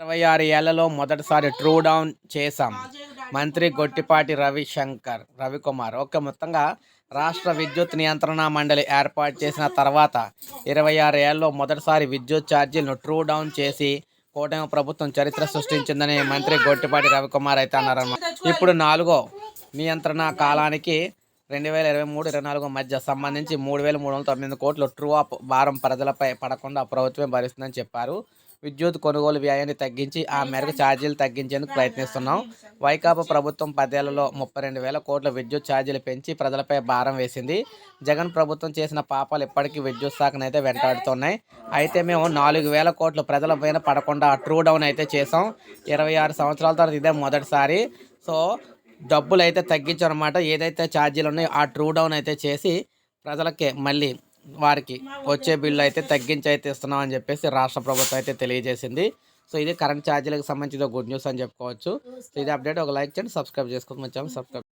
ఇరవై ఆరు ఏళ్ళలో మొదటిసారి ట్రూ డౌన్ చేశాం. మంత్రి గొట్టిపాటి రవిశంకర్ రవికుమార్. ఓకే మొత్తంగా రాష్ట్ర విద్యుత్ నియంత్రణ మండలి ఏర్పాటు చేసిన తర్వాత ఇరవై ఆరు ఏళ్ళలో మొదటిసారి విద్యుత్ ఛార్జీలను ట్రూ డౌన్ చేసి కూటమి ప్రభుత్వం చరిత్ర సృష్టించిందని మంత్రి గొట్టిపాటి రవికుమార్ అయితే అన్నారన్నమాట. ఇప్పుడు నాలుగో నియంత్రణ కాలానికి రెండు వేల ఇరవై మూడు ఇరవై నాలుగు మధ్య సంబంధించి మూడు వేల మూడు వందల తొమ్మిది కోట్లు ట్రూ అప్ భారం ప్రజలపై పడకుండా ప్రభుత్వం భరిస్తుందని చెప్పారు. విద్యుత్ కొనుగోలు వ్యయాన్ని తగ్గించి ఆ మేరకు ఛార్జీలు తగ్గించేందుకు ప్రయత్నిస్తున్నాం. వైకాపా ప్రభుత్వం పదేళ్ళలో ముప్పై రెండు వేల కోట్ల విద్యుత్ ఛార్జీలు పెంచి ప్రజలపై భారం వేసింది. జగన్ ప్రభుత్వం చేసిన పాపాలు ఇప్పటికీ విద్యుత్ శాఖనైతే వెంటాడుతున్నాయి. అయితే మేము నాలుగు వేల కోట్లు ప్రజల పైన పడకుండా ట్రూ డౌన్ అయితే చేసాం ఇరవై ఆరు సంవత్సరాల తర్వాత ఇదే మొదటిసారి. సో డబ్బులు అయితే తగ్గించారనమాట ఏదైతే ఛార్జీలు ఉన్నాయో ఆ ట్రూ డౌన్ అయితే చేసి ప్రజలకే మళ్ళీ వారికి వచ్చే బిల్లు అయితే తగ్గించి అయితే ఇస్తున్నాం అని చెప్పేసి రాష్ట్ర ప్రభుత్వం అయితే తెలియజేసింది. సో ఇది కరెంట్ ఛార్జీలకు సంబంధించిన గుడ్ న్యూస్ అని చెప్పుకోవచ్చు. సో ఇది అప్డేట్. ఒక లైక్ చేయండి సబ్స్క్రైబ్ చేసుకుని మంచి సబ్స్క్రైబ్